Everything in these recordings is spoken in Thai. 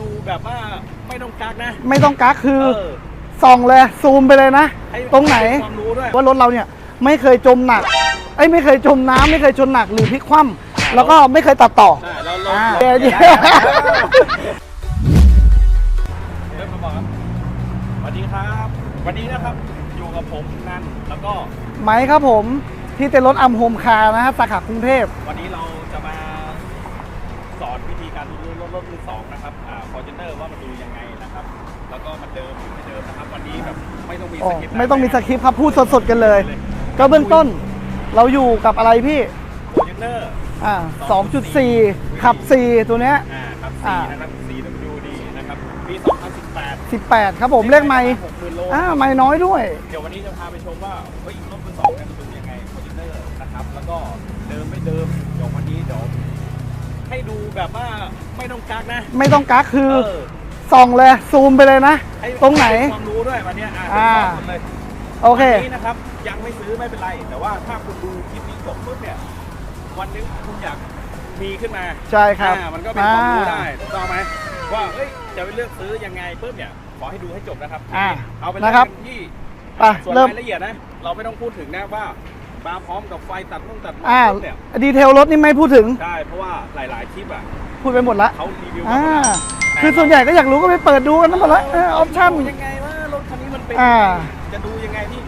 ดูแบบว่าไม่ต้องกักนะไม่ต้องกักคือเออส่องเลยซูมไปเลยนะ ให้ตรงไหน ให้ความรู้ด้วยว่ารถเราเนี่ยไม่เคยจมหนักไอ้ยไม่เคยจมน้ำไม่เคยชนหนักหรือพลิกคว่ำแล้วก็ไม่เคยตัดต่อใช่เราเราอ่าเราเดี๋ยวเริ่มมาบอกครับสวัสดีครับ วันนี้นะครับอยู่กับผมนันแล้วก็ไหมครับผมที่เต็นท์รถอัมโฮมคาร์นะฮะสาขากรุงเทพวันนี้เรา ม่ต้องมีอ๋อสคริปต์ไม่ต้องมีสคริปต์ครับพูดสดๆกันเลย ก็เบื้องต้นเราอยู่กับอะไรพี่ฟอร์จูเนอร์อ่า2.4ขับ4ตัวเนี้ยอ่าครับอ่า4นะครับ 4WD นะครับปี2018 18ครับผมเลขไม่60,000โล อ่าไม่น้อยด้วย เดี๋ยววันนี้จะพาไปชมว่าเฮ้ยรถมือสองเนี่ยมันดูยังไงฟอร์จูเนอร์นะครับ แล้วก็เดิมไม่เดิมเดี๋ยววันนี้เดี๋ยวให้ดูแบบว่าไม่ต้องกักนะ ไม่ต้องกักคือ เออ ส่องเลยซูมไปเลยนะ ให้ตรงไหน ให้ความรู้ด้วยวันเนี้ยอะอ่า ผมสอนหมดเลยโอเค วันนี้นะครับ ยังไม่ซื้อไม่เป็นไร แต่ว่าถ้าคุณดูคลิปนี้จบปุ๊บเนี่ย วันหนึงคุณอยากมีขึ้นมาใช่ครับอ่ามันก็เป็นความรู้อ่าได้ถูกต้องไหมว่าเอ้ยจะไปเลือกซื้อยังไงปุ๊บเนี่ยขอให้ดูให้จบนะครับอ่าเอาไปนะครับเริ่มกันที่ ไปส่วนเริ่มรายละเอียดนะ เราไม่ต้องพูดถึงนะว่ามาพร้อมกับไฟตัดมุ่งตัดหมอกอ่าปุ๊บเนี่ยดีเทลรถนี่ไม่พูดถึงใช่เพราะว่าหลาย ๆ คลิปอะพูดไปหมดละ เขารีวิวมาอ่าหมดแล้ว คือส่วนใหญ่ก็อยากรู้ก็ไปเปิดดูกันทั้งหมดละออปชั่น ดูยังไงว่ารถคันนี้มันเป็น อ่า จะดูยังไงที่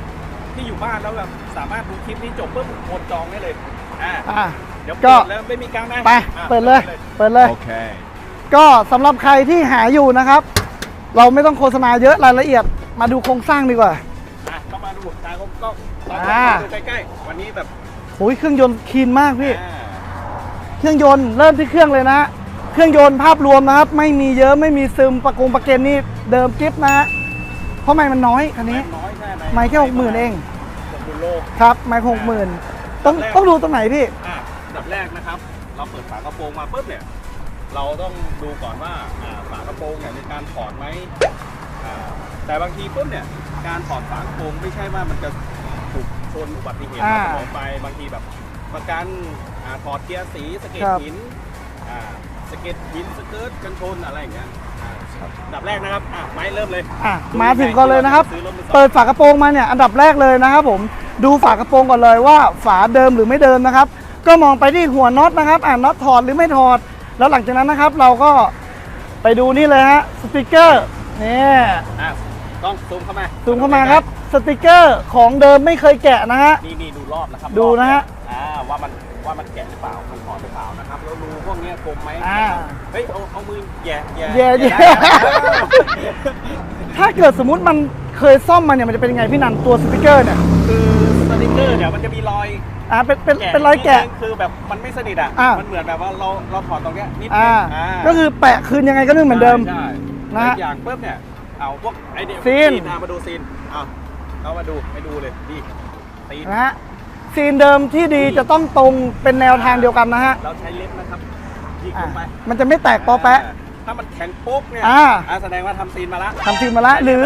ที่อยู่บ้านแล้วแบบสามารถดูคลิปนี้จบปุ๊บกดจองได้เลย อ่า อ่าเดี๋ยวก็ เปิดแล้วไม่มีกลางนะไป อะเปิดเลย เปิดเลย Okay. ก็สำหรับใครที่หาอยู่นะครับ เราไม่ต้องโฆษณาเยอะรายละเอียดมาดูโครงสร้างดีกว่า อะก็มาดูตาก็ก็ตอนอ่า ดูใกล้ๆวันนี้แบบโอ้ยเครื่องยนต์คลีนมากพี่ อ่าเครื่องยนต์เริ่มที่เครื่องเลยนะ เครื่องยนต์ภาพรวมนะครับ ไม่มีเยอะไม่มีซึมประกงประเกนนี่เดิมกิฟต์นะฮะเพราะไม่มันน้อยคันนี้ น้อยแค่ไหนไม่แค่หกหมื่นเองหกหมื่นโลครับ ไม่หกหมื่นต้องแรก ต้องดูตรงไหนพี่ อะอันดับแรกนะครับ เราเปิดฝากระโปรงมาปุ๊บเนี่ย เราต้องดูก่อนว่าอ่าฝากระโปรงเนี่ยมีการถอดไหมอ่าแต่บางทีปุ๊บเนี่ย การถอดฝากระโปรงไม่ใช่ว่ามันจะถูกชนอุบัติเหตุอ่าเสมอไปบางทีแบบประกันอ่าถอดเกียร์สีสะเก็ตครับ หินอ่า สะเก็ตหินสเกิร์ตกันชนอะไรอย่างเงี้ยอ่าอันดับแรกนะครับอะไม้เริ่มเลย อะมาถึงก่อนเลยนะครับ ซื้อรถมือสอง เปิดฝากระโปรงมาเนี่ยอันดับแรกเลยนะครับผมดูฝากระโปรงก่อนเลยว่าฝาเดิมหรือไม่เดิมนะครับ ก็มองไปที่หัวน็อตนะครับอ่าน็อตถอดหรือไม่ถอด แล้วหลังจากนั้นนะครับ เราก็ไปดูนี่เลยฮะสติกเกอร์นี่อะต้องซูมเข้ามาซูมเข้ามาครับสติกเกอร์ของเดิมไม่เคยแกะนะฮะ นี่นี่ดูรอบนะครับดูนะฮะรอบอ่าว่ามันว่ามันแกะหรือเปล่ามันถอดหรือเปล่า พวกเนี้ยคมไหมอ่า เฮ้ยเอาเอามือแย่แย่แย่แย่ได้ถ้าเกิดสมมุติมันเคยซ่อมมาเนี่ยมันจะเป็นยังไงพี่นันตัวสติกเกอร์เนี่ยคือสติกเกอร์เนี่ยมันจะมีรอยอ่าเป็นเป็นแกะเป็นรอยแกะ นิดนึงคือแบบมันไม่สนิทอะอ่ามั มันเหมือนแบบว่าเราเราถอดตรงเนี้ยนิดนึอ่างอ่าก็คือแปะคืนยังไงก็นึ่งเหมือนเดิม ใช่นะฮะอีกอย่างปุ๊บเนี่ยเอาพวกไอเดียซีน อะมาดูซีนเอาเอามาดูให้ดูเลยดีซีนนะฮะซีนเดิมที่ดีจะต้องตรงเป็นแนวทางเดียวกันนะฮะ เราใช้เล็บนะครับ ยิงอะลงไปมันจะไม่แตกปอแปะ ถ้ามันแข็งโป๊กเนี่ยอ่าอ่า แสดงว่าทำซีนมาละทำซีนมาแล้วหรือ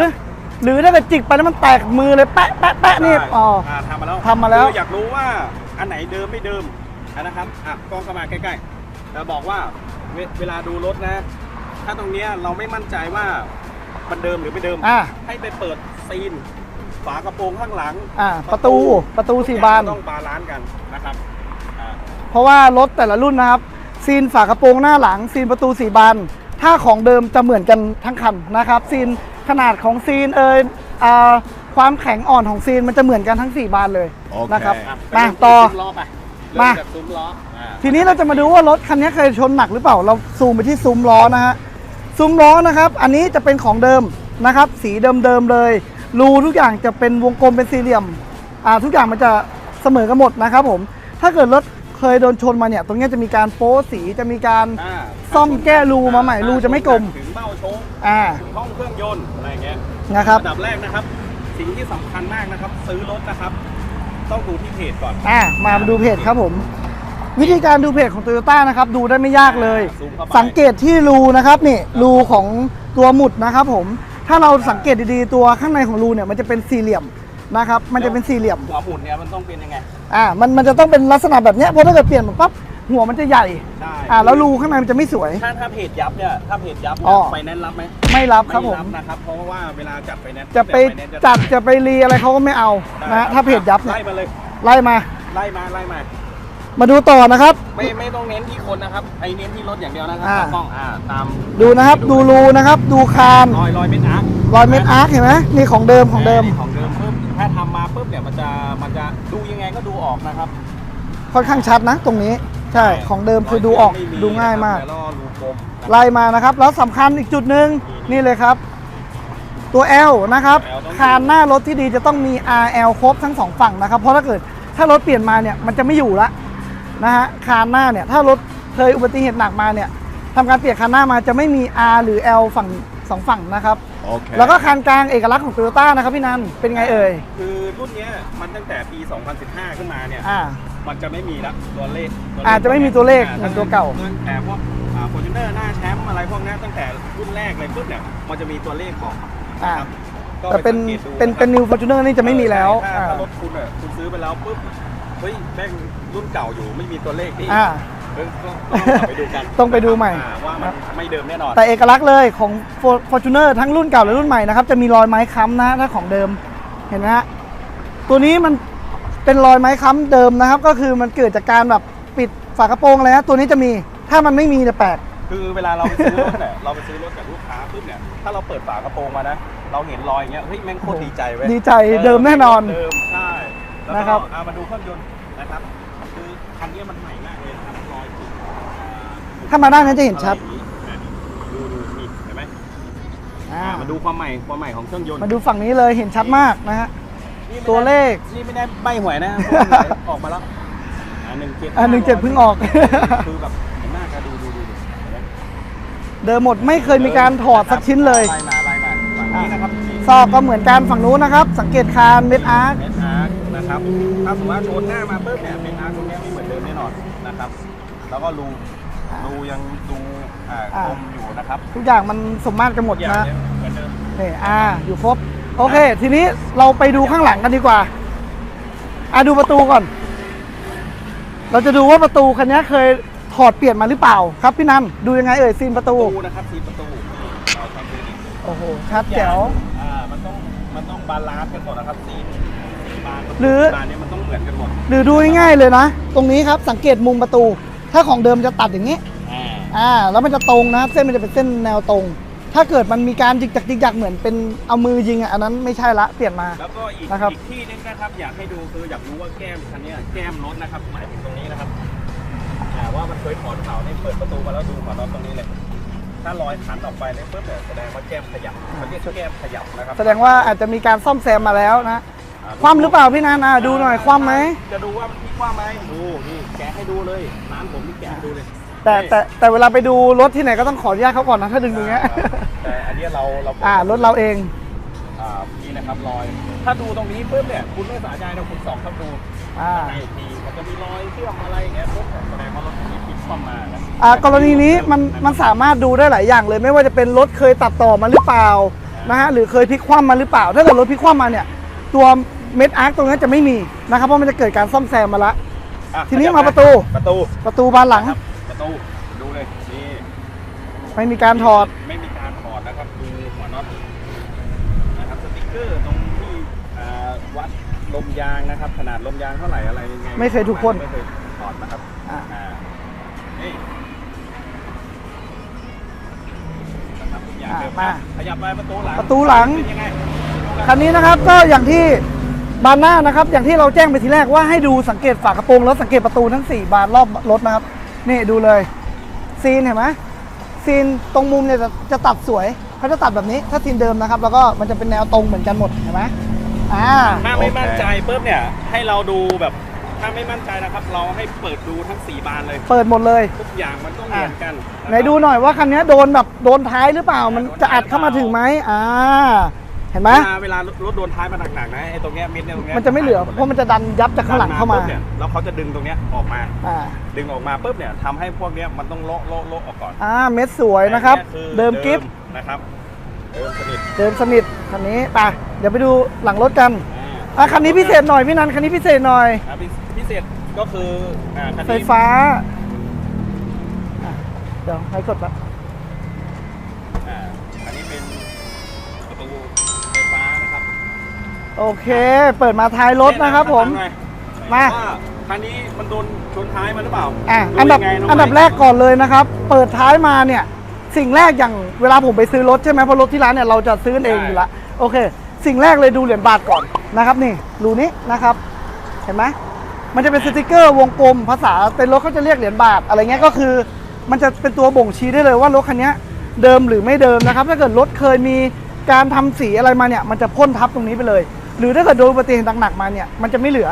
หรือถ้าเกิดจิกไปแล้วมันแตกมือเลยแปะแปะแปะนี่ใช่อ๋ออ่าทำมาแล้วทำมาแล้ว คืออยากรู้ว่าอันไหนเดิมไม่เดิมอะนะครับอะกล้องเข้ามาใกล้ๆแล้วบอกว่าเวเวลาดูรถนะ ถ้าตรงเนี้ยเราไม่มั่นใจว่ามันเดิมหรือไม่เดิม อ่าให้ไปเปิดซีน ฝากระโปรงข้างหลังอ่าประตูประตูสี่บาน ต้องบาลานซ์กันนะครับอ่าเพราะว่ารถแต่ละรุ่นนะครับ ซีนฝากระโปรงหน้าหลัง ซีนประตูสี่บานถ้าของเดิมจะเหมือนกันทั้งคันนะครับ ซีนขนาดของซีนเอยอ่าความแข็งอ่อนของซีนมันจะเหมือนกันทั้ง 4 บานเลยโอเค นะครับอะมาไปต่อ ซุ้ล้อไปมา เริ่จากซุ้มล้ออ่าทีนี้เราจะมาดูว่ารถคันนี้เคยชนหนักหรือเปล่า เราซูมไปที่ซุ้มล้อนะฮะ ซุ้มล้อนะครับ อันนี้จะเป็นของเดิมนะครับ สีเดิมๆเลย รูทุกอย่างจะเป็นวงกลมเป็นสี่เหลี่ยม อ่าทุกอย่างมันจะเสมอกันหมดนะครับผม ถ้าเกิดรถ เคยโดนชนมาเนี่ย ตรงเนี้ยจะมีการโป๊สีจะมีการอ่าซ่อมแก้รูมาใหม่รูจะไม่กลม ถึงเบ้าโชคอ่า ถึงห้องเครื่องยนต์อะไรอย่างเงี้ยนะครับ อันดับแรกนะครับ สิ่งที่สำคัญมากนะครับ ซื้อรถนะครับ ต้องดูที่เพจก่อนอ่ามาดูเพจครับผม วิธีการดูเพจของ Toyota นะครับ ดูได้ไม่ยากเลย ซูมเข้าไปสังเกตที่รูนะครับนี่รูของตัวหมุดนะครับผม ถ้าเราสังเกตดีๆตัวข้างในของรูเนี่ยมันจะเป็นสี่เหลี่ยม นะครับ มันจะเป็นสี่เหลี่ยม หัวหมุนเนี่ยมันต้องเป็นยังไง อ่า มันมันจะต้องเป็นลักษณะแบบเนี้ยเพราะถ้าเกิดเปลี่ยนมาปั๊บหัวมันจะใหญ่ ใช่ อ่า แล้วรูข้างในมันจะไม่สวย ถ้าถ้าเพจยับเนี่ยถ้าเพจยับอ๋เนี่ยอไฟแนนซ์รับไหมไม่รับครับผม ไนะครับ เพราะว่าเวลาจัดไฟแนนซ์จะไปฟแนนซ์จัดจะไปรีอะไรเขาก็ไม่เอาได้นะครับถ้าเพจยับเนี่ยไล่มาเลย ไล่มา ไล่มาไล่มา มาดูต่อนะครับ ไม่ไม่ต้องเน้นที่คนนะครับ ไอเน้นที่รถอย่างเดียวนะครับอ่าตากล้องอ่าตามดูนะครับ ดูรูนะครับ ดูคานรอยรอยเม็ดอาร์ครอยเม็ดอาร์คเห็นไหมนี่ของเดิมของเดิมนี่ของ มันจะมันจะดูยังไงก็ดูออกนะครับค่อนข้างชัดนะตรงนี้ ใช่ของเดิมคือดูออกรยเม็ดูง่ายมาก แล้วก็รูกลมนะครับ ไล่มานะครับ แล้วสำคัญอีกจุดหนึ่งนี่เลยครับ ตัว L นะครับ L ต้องคานหน้ารถที่ดีจะต้องมี RL ครบทั้งสองฝั่งนะครับ เพราะถ้าเกิดถ้ารถเปลี่ยนมาเนี่ยมันจะไม่อยู่ละนะฮะคานหน้าเนี่ยถ้ารถเคยอุบัติเหตุหนักมาเนี่ยทำการเปลี่ยนคานหน้ามาจะไม่มี R หรือ L ฝั่ง สองฝั่งนะครับ โอเคแล้วก็คานกลางเอกลักษณ์ของโตโยต้านะครับพี่นันเป็นไงเอ่ยคือรุ่นเนี้ยมันตั้งแต่ปี 2015 ขึ้นมาเนี่ย อ่า มันจะไม่มีละตัวเลขตัวเลขอาจจะไม่มีตัวเลขอ่าเหมือนตัวเก่า ตั้งแต่พวกฟอร์จูเนอร์หน้าแชมป์อะไรพวกเนี้ยตั้งแต่รุ่นแรกเลยปุ๊บเนี่ยมันจะมีตัวเลขบอกอ่าครับก็แต่เป็นไสังกตดูเป็นเป็น New Fortuner นี่จะไม่มีแล้วถ้าอ่าถ้ารถคุณอะคุณซื้อไปแล้วปุ๊บเฮ้ยแม่งรุ่นเก่าอยู่ไม่มีตัวเลขที่ อ่า เออก็ต้องกลับไปดูกันต้องไปดูใหม่อ่าว่ามันไม่เดิมแน่นอน แต่เอกลักษณ์เลยของ For- Fortuner ทั้งรุ่นเก่าและรุ่นใหม่นะครับ จะมีรอยไม้ค้ำนะถ้าของเดิมเห็นไหมฮะตัวนี้มันเป็นรอยไม้ค้ำเดิมนะครับ ก็คือมันเกิดจากการแบบปิดฝากระโปรงอะไรนะตัวนี้จะมีถ้ามันไม่มีจะแปลกคือเวลาเราไปซื้อรถเนี่ยเราไปซื้อรถจากลูกค้าปุ๊บเนี่ยถ้าเราเปิดฝากระโปรงมานะเราเห็นรอยอย่างเงี้ยเฮ้ยแม่งโคตรดีใจเว้ยดีใจเดิมแน่นอนเดิมใช่แล้วนะครับก็เอามาดูเครื่องยนต์นะครับคือคันนี้มันใหม่มากเลยนะครับรอยจุดอ่า ถ้ามาด้านนั้นจะเห็นชัด อะไรอย่างงี้ดูดูนี่เห็นไหมอ่าอ่ามาดูความใหม่ความใหม่ของเครื่องยนต์มาดูฝั่งนี้เลยเห็นชัดมากนะฮะ นี่ไม่ได้ตัวเลขนี่ไม่ได้ใบหวยนะ ออกมาแล้วอ่าหนึ่งเจ็ดอ่า17เพิ่งออก คือแบบเห็นหน้ากันดูดูดูดูเห็นไหมเดิมหมดไม่เคยมีการถอดสักชิ้นเลย ไล่มาไล่มาฝั่งนี้นะครับซอกก็เหมือนกันฝั่งนู้นนะครับ สังเกตคานเม็ดอาร์ค เมนอาร์คนะครับ ถ้าสมมติว่าโชนหน้ามาปุ๊บเนี่ยเมนอาร์คตรงเนี้ยไม่เหมือนเดิมแน่นอนนะครับ แล้วก็รู รูยังดูอ่าอ่า คมอยู่นะครับทุกอย่างมันสมมาตรกันหมดทุกอย่างนะ เนี่ยเหมือนเดิมนี่อ่าอยู่ครบ โอเค ทีนี้เราไปดูข้างหลังกันดีกว่า อ่าดูประตูก่อน เราจะดูว่าประตูคันนี้เคยถอดเปลี่ยนมาหรือเปล่า ครับพี่นันดูยังไงเอ่ยซีนประตูประตูนะครับทีประตูเราทำดูดิโอ้โหชัดแจ๋ว อ่ามันต้องมันต้องบาลานซ์กันหมดนะครับซีบานประตูหรือ บานเนี้มันต้องเหมือนกันหมดหรือดูง่ายๆเลยนะ ตรงนี้ครับสังเกตมุมประตู ถ้าของเดิมจะตัดอย่างนี้ อ่าอ่าแล้วมันจะตรงนะเส้นมันจะเป็นเส้นแนวตรง ถ้าเกิดมันมีการจิกจักจิกจักเหมือนเป็นเอามือยิงอะอันนั้นไม่ใช่ละเปลี่ยนมา แล้วก็อีกนะครับ อีกที่นึงนะครับ อยากให้ดูคืออยากรู้ว่าแก้มคันเนี้ยแก้มรถนะครับหมายถึงตรงนี้นะครับอ่าว่ามันเคยถอดเข่าเนี่ยเปิดประตูมาแล้วดูขอนรถตรงนี้เลย ถ้ารอยขันออกไปเนี่ยปุ๊บเนี่ยแสดงว่าแก้มขยับเขาเรียกแก้มขยับนะครับแสดงว่าอาจจะมีการซ่อมแซมมาแล้วนะอ่าคว่ำหรือเปล่าพี่นันอะดูหน่อยคว่ำไหมจะดูว่ามันมีคว่ำไหมดูนี่แกะให้ดูเลยร้านผมนี่แกะให้ดูเลย แต่แต่แต่เวลาไปดูรถที่ไหนก็ต้องขออนุญาตเขาก่อนนะถ้าดึงตรงเนี้ยแต่อันเนี้ยเราเราอ่ารถเราเองอ่านี่นะครับรอย ถ้าดูตรงนี้ปุ๊บเนี่ยคุณไม่สาใจนะคุณส่องเข้าดูอ่า ในทีมันจะมีรอยเชื่อมอะไรอย่างเงี้ยปุ๊บเนี่ยแสดงว่ารถคันนี้พลิกคว่ำมานะอ่ากรณีนี้มันมันสามารถดูได้หลายอย่างเลย ไม่ว่าจะเป็นรถเคยตัดต่อมาหรือเปล่านะฮะหรือเคยพลิกคว่ำมาหรือเปล่า ถ้าเกิดรถพลิกคว่ำมาเนี่ย ตัวเม็ดอาร์คตรงนี้จะไม่มีนะครับเพราะมันจะเกิดการซ่อมแซมมาละ อะทีนี้มาประตู ประตูประตูบานหลัง ครับ ประตูดูเลยนี่ไม่มีการถอด ไม่มีการถอดนะครับดูหัวน็อตนะครับสติ๊กเกอร์ตรงที่อ่าวัดลมยางนะครับ ขนาดลมยางเท่าไหร่อะไรยังไงไม่เคยถูกพ่นไม่เคยถอดนะครับอ่าอ่านี่นะครับทุกอย่างอ่าเดิมมาขยับไปประตูหลังประตูหลัง เป็นยังไงคันนี้นะครับก็อย่างที่บานหน้านะครับ อย่างที่เราแจ้งไปทีแรกว่าให้ดูสังเกตฝากระโปรงแล้วสังเกตประตูทั้ง 4 บานรอบรถนะครับ นี่ดูเลย ซีนเห็นไหมซีนตรงมุมเนี่ยจะจะตัดสวยเขาจะตัดแบบนี้ถ้าซีนเดิมนะครับ แล้วก็มันจะเป็นแนวตรงเหมือนกันหมดเห็นไหมอ่าถ้าไม่มั่นใจปุ๊บเนี่ยให้เราดูแบบถ้าไม่มั่นใจนะครับ เราให้เปิดดูทั้งสี่บานเลย เปิดหมดเลย ทุกอย่างมันต้องเหมือนกันไหนดูหน่อยว่าคันนี้โดนแบบโดนท้ายหรือเปล่ามันจะอัดเข้ามาถึงไหมอ่า เห็นไหมเวลาเวลารถโดนท้ายมาหนักๆนะไอ้ตรงเนี้ยเม็ดเนี่ยตรงเนี้ยมันจะไม่เหลือเพราะมันจะดันยับจากข้างหลังเข้ามาปุ๊บนี่ยแล้วเขาจะดึงตรงเนี้ยออกมาอ่าดึงออกมาปุ๊บเนี่ยทำให้พวกเนี้ยมันต้องโละโละโละออกก่อนอ่าเม็ดสวยนะครับแต่นี่ยคือเดิมกิฟต์นะครับเดิมสนิทเดิมสนิทคันนี้ไปเดี๋ยวไปดูหลังรถกันอ่าอะคันนี้พิเศษหน่อยพี่นันคันนี้พิเศษหน่อยอ่าพิพิเศษก็คืออ่าคันไฟนี้ฟ้าเดี๋ยวให้กดแป๊บอ่าอันนี้เป็นประตู โอเค เปิดมาท้ายรถนะครับผมหน่อยมาว่าคันนี้มันโดนชนท้ายมาหรือเปล่าอะดูอันดับยังไงน้งอันดับไม้แรกก่อนเลยนะครับ เปิดท้ายมาเนี่ย สิ่งแรกอย่างเวลาผมไปซื้อรถใช่ไหมเพราะรถที่ร้านเนี่ยเราจะซื้อกันเองอยู่ละโอเค สิ่งแรกเลยดูเหรียญบาทก่อนนะครับ นี่รูนี้นะครับ เห็นไหมมันจะเป็นสติกเกอร์วงกลมภาษาเป็นรถเขาจะเรียกเหรียญบาทอะไรเงี้ยก็คือ มันจะเป็นตัวบ่งชี้ได้เลยว่ารถคันเนี้ยเดิมหรือไม่เดิมนะครับ ถ้าเกิดรถเคยมี การทำสีอะไรมาเนี่ยมันจะพ่นทับตรงนี้ไปเลย หรือถ้าเกิดโดนอุบัติเหตุหนักๆมาเนี่ยมันจะไม่เหลือ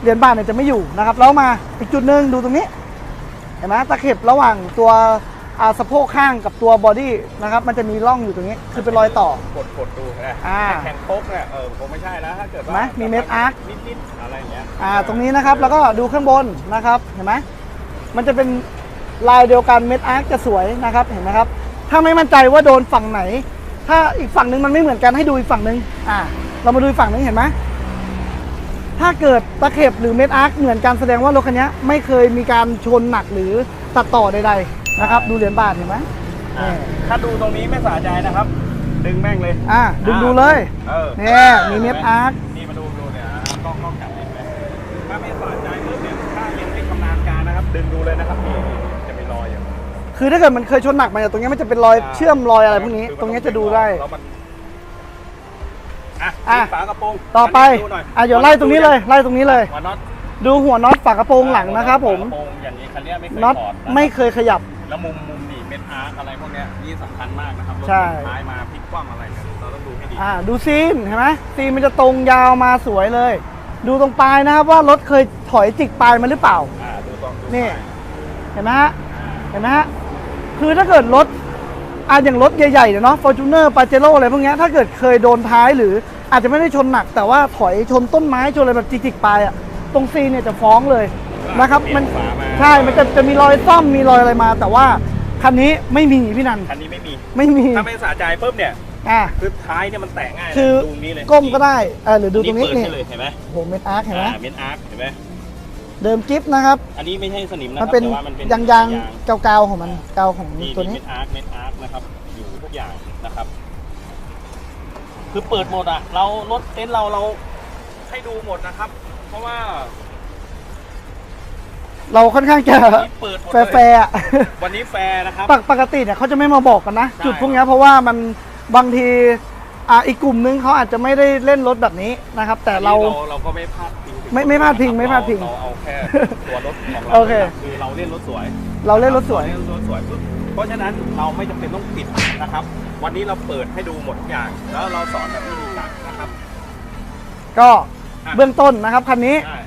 เหรียญบาทเนี่ยจะไม่อยู่นะครับแล้วมาอีกจุดหนึ่งดูตรงนี้เห็นไหมตะเข็บระหว่างตัวอ่าสะโพกข้างกับตัวบอดี้นะครับมันจะมีร่องอยู่ตรงนี้ คือเป็นรอยต่อกดกดดูนะอ่าแข่งโป๊กเนี่ยเออคงไม่ใช่แล้วถ้าเกิดว่าไหมมีเม็ดอาร์คนิดๆอะไรอย่างเงี้ยอ่าตรงนี้นะครับแล้วก็ดูข้างบนนะครับเห็นไหมมันจะเป็นลายเดียวกันเม็ดอาร์คจะสวยนะครับเห็นไหมครับถ้าไม่มั่นใจว่าโดนฝั่งไหน ถ้าอีกฝั่งหนึงมันไม่เหมือนกันให้ดูอีกฝั่งหนึงอ่า เรามาดูอีกฝั่งหนึงเห็นไหมถ้าเกิดตะเข็บหรือเม็ดอาร์คเหมือนกันแสดงว่ารถคันนี้ไม่เคยมีการชนหนักหรือตัดต่อใดๆนะครับ ดูเหรียญบาทเห็นไหมอ่านี่ถ้าดูตรงนี้ไม่สะใจนะครับ ดึงแม่งเลยอ่าดึงดูเลยเออเนี่ยมีเม็ดอาร์คนี่มาดูดูเนี่ยอะกล้องกล้องจับเห็นไหมถ้าไม่สะใจปุ๊บเนี่ยถ้ายังไม่ชำนาญการนะครับ ดึงดูเลยนะครับนี่ คือถ้าเกิดมันเคยชนหนักมาเนี่ยตรงนี้มันจะเป็นรอยเชื่อมรอยอะไรพวกนี้ ตรงนี้จะดูได้ แล้วมันอะอะฝากระโปรงต่อไปดูหน่อยอะเดี๋ยวไล่ตรงนี้เลยไล่ตรงนี้เลย หัวน็อตดูหัวน็อตฝากระโปรงหลังนะครับผมฝากระโปรงอย่างนี้คันเนี้ยไม่เคยน็อตถอดนะไม่เคยขยับ แล้วมุมมุมหนีบเม็ดอาร์คอะไรพวกเนี้ยนี่สำคัญมากนะครับรถใช่ ท้ายมาพลิกคว่ำอะไรเนี่ยเราต้องดูให้ดีอ่าดูซีนเห็นไหมซีนมันจะตรงยาวมาสวยเลย ดูตรงปลายนะครับว่ารถเคยถอยจิกปลายมาหรือเปล่า อ่าดูตรงดูนี่ไปเห็นไหมฮะ เห็นไหมฮะ คือถ้าเกิดรถอ่าอย่างรถใหญ่ๆเนี่ยเนาะฟอร์จูเนอร์ปาเจโร่อะไรพวกเนี้ยถ้าเกิดเคยโดนท้ายหรืออาจจะไม่ได้ชนหนัก แต่ว่าถอยชนต้นไม้ชนอะไรแบบจิกๆปลายอะตรงซีนเนี่ยจะฟ้องเลยนะครับ มันเปลี่ยฝามาใช่ มันจะจะมีรอยซ่อมมีรอยอะไรมา แต่ว่าคันนี้ไม่มีพี่นันคันนี้ไม่มีไม่มีถ้าไม่สะใจปุ๊บเนี่ยอ่าคือท้ายเนี่ยมันแตกง่ายนะคือดูนี้เลยก้มก็ได้เออหรือดูตรงนี้เปิดนี่ให้เลยเห็นไหมโหเม็ดอาร์คเห็นไหมอ่าเม็ดอาร์คเห็นไหม เดิมกิฟต์นะครับ อันนี้ไม่ใช่สนิมนะคมัรันบเป็นแต่ว่ามันเป็นยางยางๆเกาๆของมันเกาของนี่ตัวนี่นี้เม็ดอาร์คเม็ดอาร์คนะครับ อยู่ทุกอย่างนะครับ คือเปิดหมดอะ เรารถเต็นท์เราเราให้ดูหมดนะครับ เพราะว่าเราค่อนข้างจะวันนี้เปิดหมดแฟเลยร์ๆอะวันนี้แฟร์นะครับ ปกปกติเนี่ยเขาจะไม่มาบอกกันนะ ใช่ จุดพวกเนี้ยเพราะว่ามันบางทีอ่าอีกกลุ่มนึงเขาอาจจะไม่ได้เล่นรถแบบนี้นะครับ แต่เราเราก็ไม่พลาดพิงถึง ไม่ไม่พลาดพิงไม่พลาดพิง เราเอาแค่ตัวรถของเราโอเค คือเราเล่นรถสวย เราเล่นรถสวยเราเล่นรถสวยปุ๊บเพราะฉะนั้นเราไม่จำเป็นต้องปิดนะครับ วันนี้เราเปิดให้ดูหมดทุกอย่าง แล้วเราสอนแบบวิธีการนะครับก็อะเบื้องต้นนะครับคันนี้ใช่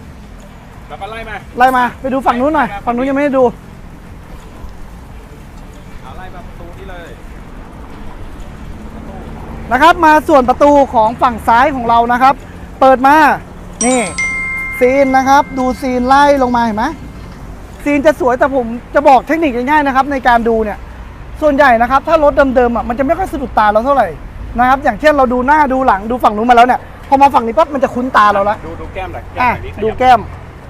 แล้วก็ไล่มา ไล่มาไปดูฝั่งนู้นหน่อยฝั่งนู้นยังไม่ได้ดู เอาไล่มาประตูนี้เลยประตูนะครับมาส่วนประตูของฝั่งซ้ายของเรานะครับ เปิดมา นี่ ซีนนะครับ ดูซีนไล่ลงมาเห็นไหมซีนจะสวยแต่ผมจะบอกเทคนิคง่ายๆนะครับ ในการดูเนี่ย ส่วนใหญ่นะครับ ถ้ารถเดิมๆอะมันจะไม่ค่อยสะดุดตาเราเท่าไหร่นะครับ อย่างเช่นเราดูหน้าดูหลังดูฝั่งนู้นมาแล้วเนี่ยพอมาฝั่งนี้ปั๊บมันจะคุ้นตาเราละดูดูแก้มหน่อยอะหน่อยขดูยับแก้ม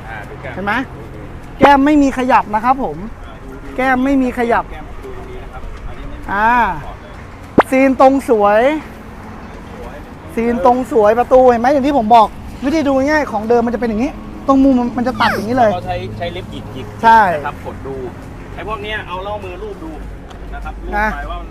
อ่าดูแก้มเห็นไหมแก้มไม่มีขยับนะครับ ผมอ่าดูดูแก้มไม่มีขยับแก้มดูตรงนี้นะครับอันนี้ไม่มีอ่าถอดเลยซีนตรงสวยสวย ซีนตรงสวยประตูเห็นไหมอย่างที่ผมบอก วิธีดูง่ายๆของเดิมมันจะเป็นอย่างนี้ ตรงมุมมันมันจะตัดอย่างนี้เลย เราใช้ใช้เล็บหยิกหยิกใช่ นะครับกดดูไอ้พวกเนี้ยเอาเล่ามือรูปดูนะครับรูปนะ ไปว่ามัน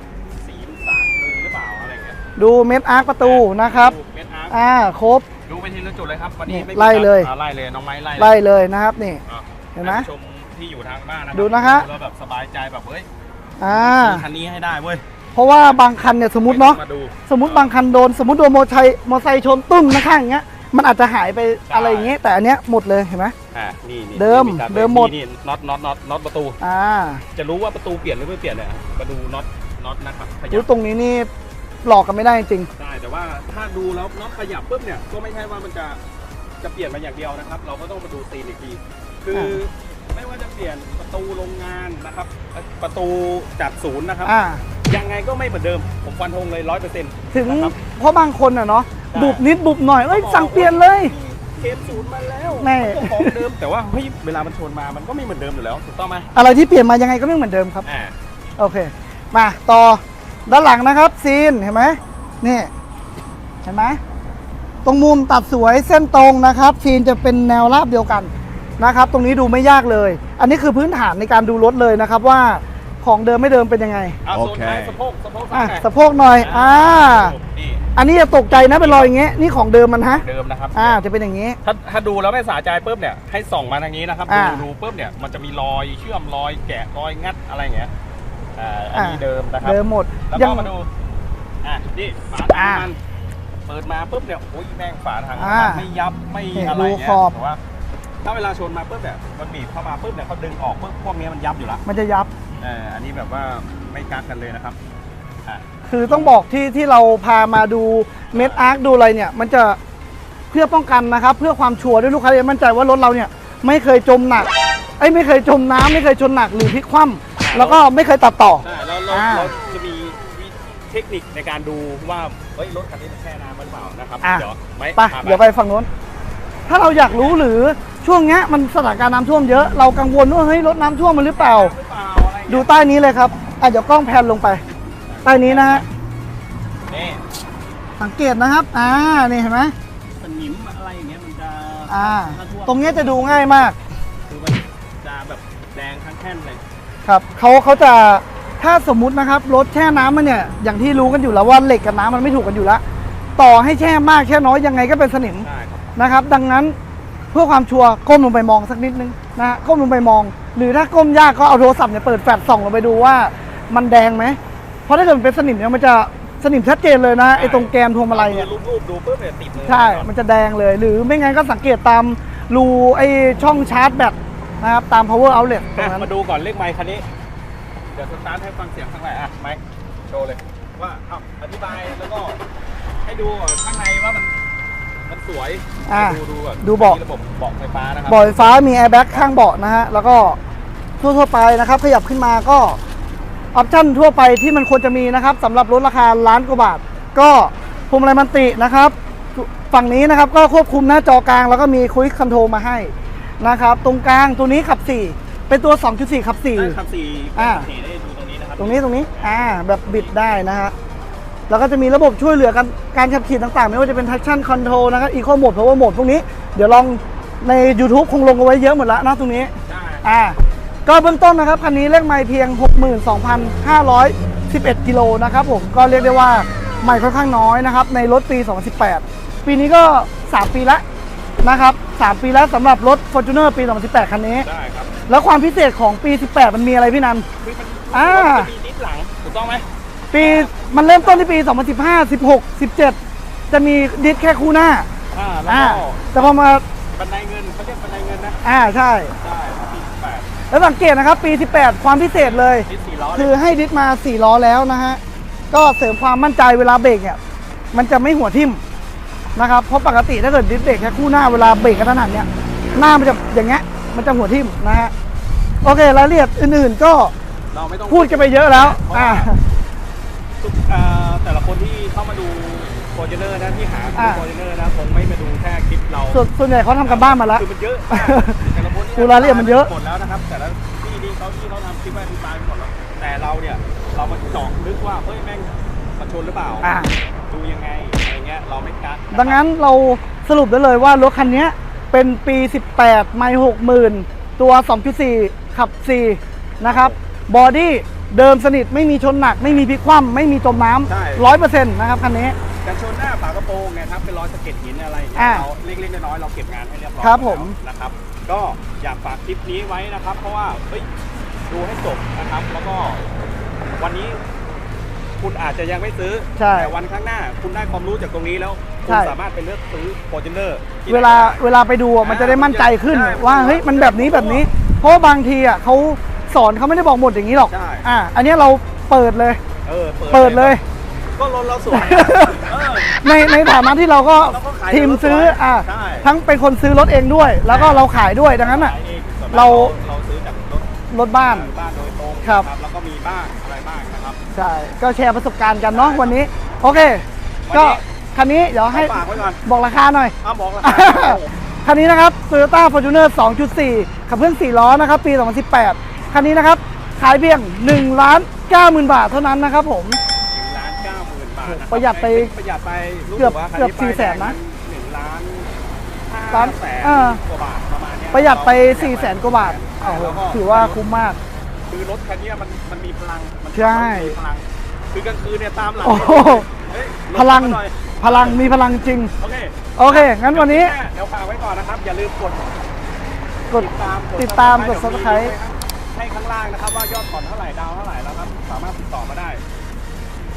สีมันสาดมือหรือเปล่าอะไรเงี้ยดูเม็ดอาร์คประตูนะครับ ดูเม็ดอาร์คอ่าครบ ดูไปทีละจุดเลยครับวันนี้นี่ไม่มีไล่เลย อ่าไล่เลยน้องไม้ไล่เลยไล่เลยนะครับนี่ อะเห็นไหมท่าผู้ชมที่อยู่ทางบ้านนะครัดูนะฮะแล้วแบบสบายใจแบบเฮ้ยอ่าซื้อคันนี้ให้ได้เว้ยเพราะว่าบางคันเนี่ยสมมติเนาะมาดูสมมติบางคันโดน สมมติโดนมอไซค์มอไซค์ชนตุ้มนะข้างอย่างเงี้ย มันอาจจะหายไปอะไรอย่างเงี้ยแต่อันเนี้ยหมดเลยเห็นไหม อ่านี่นี่เดิมการเดิมหมดนี่น็อตน็อตน็อตน็อตประตู อ่าจะรู้ว่าประตูเปลี่ยนหรือไม่เปลี่ยนเนี่ยมาดูน็อตน็อตนะครับขยัรู้บตรงนี้นี่หลอกกันไม่ได้จริง ได้แต่ว่าถ้าดูแล้วน็อตขยับปุ๊บเนี่ยก็ไม่ใช่ว่ามันจะจะเปลี่ยนมาอย่างเดียวนะครับ เราก็ต้องมาดูตีนอีกทีคืออาไม่ว่าจะเปลี่ยนประตูโรงงานนะครับประตูจากศูนย์นะครับอ่า ยังไงก็ไม่เหมือนเดิมผมฟันธงเลยร้อยเปอร์เซ็นต์ถึงนะครับ เพราะบางคนอะเนาะใช่ บุบนิดบุบหน่อยเอ้ยสั่งเปลี่ยนเลยเคมศูนย์มาแล้วแม่ก็ของเดิมแต่ว่าเฮ้ยเวลามันชนมามันก็ไม่เหมือนเดิมอยู่แล้วถูกต้องไหมอะไรที่เปลี่ยนมายังไงก็ไม่เหมือนเดิมครับอ่าโอเค มาต่อด้านหลังนะครับซีนเห็นไหมนี่เห็นไหมตรงมุมตัดสวยเส้นตรงนะครับ ซีนจะเป็นแนวราบเดียวกันนะครับ ตรงนี้ดูไม่ยากเลย อันนี้คือพื้นฐานในการดูรถเลยนะครับว่าของเดิมไม่เดิมเป็นยังไงเอาโซนโอเคท้ายสะโพกสะโพกอะซ้ายสะโพกหน่อยอ่านี่ อันนี้จะตกใจนะเป็นรอยอย่างเงี้ยนี่ของเดิมมันฮะ เดิมนะครับอ่าจะเป็นอย่างงี้ถ้าถ้าดูแล้วไม่สะใจปุ๊บเนี่ยให้ส่องมาทางนี้นะครับอ่าดูดูปุ๊บเนี่ยมันจะมีรอยเชื่อมรอยแกะรอยงัดอะไรอย่างเงี้ยอ่าอันนี้อ่า เดิมนะครับเดิมหมดแล้วยัก็ง มาดูอะนี่ฝาอ่าทางมันเปิดมาปุ๊บเนี่ยโอ้ยแม่งฝาทางอ่าไม่ยับไม่นี่อะไรดูเงี้ยขอบ แต่ว่าถ้าเวลาชนมาปุ๊บเนี่ยมันบีบเข้ามาปุ๊บเนี่ยเขาดึงออกปุ๊บพวกเนี้ยมันยับอยู่ละมันจะยับเอออันนี้แบบว่าไม่กักกันเลยนะครับอะ คือต้องบอกที่ที่เราพามาดูเม็ดอาร์คดูอะไรเนี่ย มันจะเพื่อป้องกันนะครับ เพื่อความชัวร์ด้วยลูกค้าจะมั่นใจว่ารถเราเนี่ยไม่เคยจมหนักไอ้ยไม่เคยจมน้ำไม่เคยชนหนักหรือพลิกคว่ำแล้วก็ไม่เคยตัดต่อใช่แล้วเราอ่าเราจะมีวิเทคนิคในการดูว่าเฮ้ยรถคันนี้มันแช่น้ำมันเปล่านะครับอะเดี๋ยวไม่ไปพาเดี๋ยวไปฝั่งโน้น ถ้าเราอยากรู้หรือช่วงเนี้ยมันสถานการณ์น้ำท่วมเยอะเรากังวลว่าเฮ้ยรถน้ำท่วมมันหรือเปล่าหรือเปล่าอะไรอย่างดูเงี้ยใต้นี้เลยครับอะเดี๋ยวกล้องแพนลงไป ใต้นี้นะฮะนี่สังเกตนะครับ อ่า นี่เห็นไหมสนิมอะไรอย่างเงี้ยมันจะอ่า ถ้ท่วมตรงเนี้ยจะดูง่ายมาก คือมันจะแบบแดงทั้งแท่นเลยครับเขาเขาจะถ้าสมมุตินะครับรถแช่น้ำมันเนี่ยอย่างที่รู้กันอยู่แล้วว่าเหล็กกับน้ำมันไม่ถูกกันอยู่แล้ว ต่อให้แช่มากแช่น้อยยังไงก็เป็นสนิมใช่ครับนะครับ ดังนั้นเพื่อความชัวร์ก้มลงไปมองสักนิดนึงนะฮะก้มลงไปมอง หรือถ้าก้มยากก็เอาโทรศัพท์เนี่ยเปิดแฟลชส่องลงไปดูว่า มันแดงไหม เพราะถ้าเกิดมันเป็นสนิมเนี่ยมันจะสนิมชัดเจนเลยนะไอ้ตรงแกนพวงมาลัยเนี่ยรูปๆดูปุ๊บเนี่ยติดเลยใช่ มันจะแดงเลย หรือไม่งั้นก็สังเกตตามรูไอ้ช่องชาร์จแบตนะครับตาม power outlet ตรงอะนั้นมาดูก่อนเลขไมค์คันนี้ เดี๋ยวสตาร์ทให้ฟังเสียงข้างในอะไมค์โชว์เลยว่าเอ้าอธิบายแล้วก็ให้ดูก่อนข้างในว่ามันมันสวยอะดูดูก่อนดูเบาะมีระบบเบาะไฟฟ้านะครับ่อยฟ้ามีแอร์แบ็กข้างเบาะนะฮะแล้วก็ทั่วๆไปนะครับ ขยับขึ้นมาก็ ออปชั่นทั่วไปที่มันควรจะมีนะครับสำหรับรถราคาล้านกว่าบาท ก็พวงมาลัยมันตินะครับ ฝั่งนี้นะครับก็ควบคุมหน้าจอกลาง แล้วก็มีคุยคอนโทรลมาให้นะครับ ตรงกลางตัวนี้ขับ 4 เป็นตัว 2.4 ขับ4ได้ขับสี่อ่า ขับสี่ได้ดูตรงนี้นะครับตรงนี้ตรงนี้ อ่า แบบบิดได้นะฮะ แล้วก็จะมีระบบช่วยเหลือการการขับขี่ต่างๆ ไม่ว่าจะเป็น traction control นะครับ eco mode power mode พวกนี้ เดี๋ยวลองใน YouTube คงลงเอาไว้เยอะหมดแล้วนะตรงนี้ ได้ อ่า ก็เบื้องต้นนะครับคันนี้เลขไมล์เพียง 62,511 กิโลนะครับผมก็เรียกได้ว่าใหม่ค่อนข้างน้อยนะครับในรถปี 2018 ปีนี้ก็ 3 ปีแล้วนะครับ 3 ปีแล้วสำหรับรถ Fortuner ปี 2018 คันนี้ ได้ครับแล้วความพิเศษของปี 18 มันมีอะไรพี่นัน คือมันอ่า มันจะมีดิสหลังถูกต้องไหมปีมันเริ่มต้นที่ปี 2015 16 17 จะมีดิสแค่คู่หน้าอ่าแล้วอ่าก็แต่พอมาบันไดเงินเขาเรียกบันไดเงินนะอ่าใช่ได้ครับปี แปดแล้วสังเกตนะครับปี 18 ความพิเศษเลย ดิสสี่ล้อคือให้ดิสมา 4 ล้อแล้วนะฮะ ก็เสริมความมั่นใจเวลาเบรกเนี่ย มันจะไม่หัวทิ่มนะครับ เพราะปกติถ้าเกิดดิสเบรกแค่คู่หน้าเวลาเบรกกระทันหันเนี่ย หน้ามันจะอย่างเงี้ย มันจะหัวทิ่มนะฮะ โอเค รายละเอียดอื่นๆก็เราไม่ต้องพูดกันไปเยอะแล้วอ่า ทุกอ่าแต่ละคนที่เข้ามาดู โฟร์จูเนอร์นะที่หาอ่าโฟร์จูเนอร์นะคงไม่มาดูแค่คลิปเราส่วนส่วนใหญ่เขาทำกันบ้านมาแล้ว คือมันเยอะมากแต่ละคนที่ดูรายละเอียดมันเยอะ หมดแล้วนะครับ แต่ละที่ที่เขาที่เขาทำคลิปไว้อธิบายไปหมดแล้วแต่เราเนี่ยเรามาเจาะลึกว่าเฮ้ยแม่งมาชนหรือเปล่าอ่า ดูยังไงอะไรเงี้ยเราไม่กักะครับดังนั้นเราสรุปได้เลยว่ารถคันนี้เป็นปี 18 ไม่60,000 ตัว 2.4 ขับ 4 นะครับ บอดี้ เดิมสนิทไม่มีชนหนัก ไม่มีพลิกคว่ำไม่มีจมน้ใช่ำร้อยเปอร์เซ็นต์นะครับคันนี้กันชนหน้าฝากระโปรงไงครับเป็นรอยสะเก็ดหินอะไรอย่างเงี้อ่ายเราเล็กๆน้อยๆเราเก็บงานให้เรียบร้อยครับผม แล้วนะครับ ก็อยากฝากคลิปนี้ไว้นะครับ เพราะว่าเฮ้ยดูให้จบนะครับ แล้วก็วันนี้คุณอาจจะยังไม่ซื้อ ใช่ แต่วันข้างหน้าคุณได้ความรู้จากตรงนี้แล้ว คุใช่ ณสามารถไปเลือกซื้อ f o r t u n e r เวลาเวลาไปดูอะมันจะได้มั่นใจขึ้น ใช่ว่าเฮ้ยมันแบบนี้แบบนี้ เพราะว่าบางทีอะเขา สอนเขาไม่ได้บอกหมดอย่างนี้หรอก ใช่ อ่า อันนี้เราเปิดเลย เออเปิดเลย ก็รถเราสวยเออ ในในฐานะที่เราก็เราก็ขายทีมซื้อ รถสวยอ่า ใช่ ทั้งเป็นคนซื้อรถเองด้วย แล้วก็เราขายด้วย ดังนั้นอะขายเองส่วนมกเรา เราซื้อจากรถรถบ้าน บ้านโดยตรงครับ นะแล้วก็มีบ้างอะไรบ้างนะครับ ใช่ ก็แชร์ประสบการณ์กันเนาะวันนี้ โอเควันนี้ก็คันนี้เดี๋ยวให้ฝากไว้ก่อน บอกราคาหน่อย อ้าวบอกแล้วคันนี้นะครับ Toyota Fortuner 2.4 ขับเคลื่อน4ล้อนะครับ ปี 2018 คันนี้นะครับ ขายเพียง1ล้าน9 0,000 บาทเท่านั้นนะครับผม หนึ่งล้านเก้าหมื่นบาทนคบประหยัดไปประหยัดไปรู้เกือบสึว่าคันเกือบนี้สี่แสนนะหนึ่งล้านห้าล้านแสนอ่า กว่าบาทประมาณเนี้ยประหยัดไปเรา4 0 0แสนกว่าบาทโอ้โหแล้วก็ถือว่าคุ้มมาก คือรถคันเนี้ยมันมันมีพลังมันใช่ มีพลังคือกลางคืนเนี่ยตามหลังโอ้โห เฮ้ยรถพลัง มาหน่อยพลังมีพลังจริง โอเคโอเค งั้นวันนี้ เดี๋ยวฝากไว้ก่อนนะครับ อย่าลืมกดกดติดตามติดตามกดเยว subscribe ให้ข้างล่างนะครับ ว่ายอดผ่อนเท่าไหร่ดาวเท่าไหร่แล้วครับสามารถติดต่อมาได้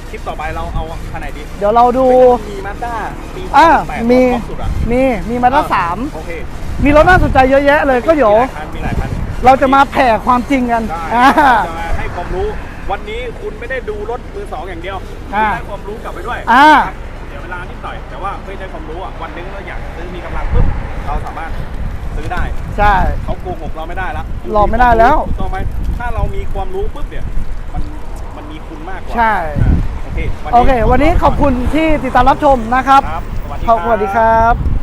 คลิปต่อไปเราเอาคันไหนดีเดี๋ยวเราดูมีมาด้าปีอ่า2008มีท็อปสุดอะมีมีมาด้าสามโอเคมีรถน่าสนใจเยอะแยะเลยก็เดี๋ยวมีหลายคันมีหลายคันเราจะมาแผ่ความจริงกันได้อ่าจะมาให้ความรู้วันนี้คุณไม่ได้ดูรถมือสองอย่างเดียวคุณอ่าได้ความรู้กลับไปด้วยอ่าครับเดี๋ยวเวลานิดหน่อยแต่ว่าเพื่อได้ความรู้อะวันหนึงเราอยากซื้อมีกำลังปุ๊บเราสามารถซื้อได้ ใช่ เขาโกหกเราไม่ได้ละหลอกไม่ได้แล้ว ถูกต้องไหมถ้าเรามีความรู้ปุ๊บเนี่ย มันมันมีคุณมากกว่าใช่ อ่าโอเคโอเค วันนี้ขอบคุณที่ติดตามรับชมนะครับ ครับสวัสดีขอบสวัสดีครับ